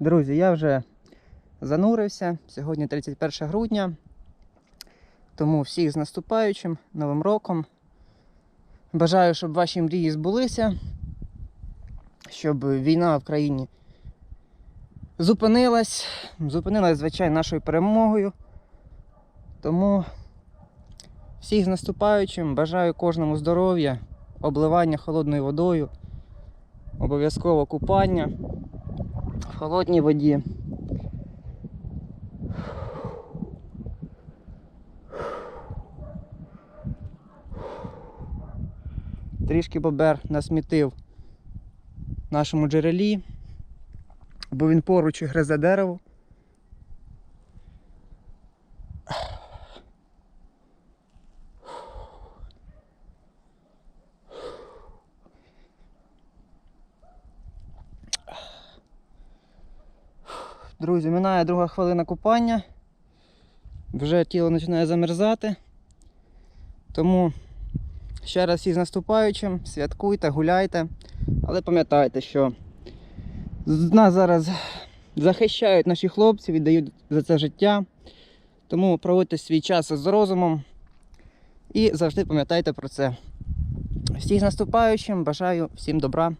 Друзі, я вже занурився. Сьогодні 31 грудня. Тому всіх з наступаючим Новим роком. Бажаю, щоб ваші мрії збулися, щоб війна в країні зупинилась. Зупинилась, звичайно, нашою перемогою. Тому всіх з наступаючим бажаю кожному здоров'я, обливання холодною водою, обов'язково купання в холодній воді. Трішки бобер насмітив нашому джерелі, бо він поруч гризе дерево. Друзі, минає друга хвилина купання. Вже тіло починає замерзати. Тому ще раз всіх з наступаючим, святкуйте, гуляйте. Але пам'ятайте, що нас зараз захищають наші хлопці, віддають за це життя. Тому проводьте свій час з розумом і завжди пам'ятайте про це. Всіх з наступаючим, бажаю всім добра,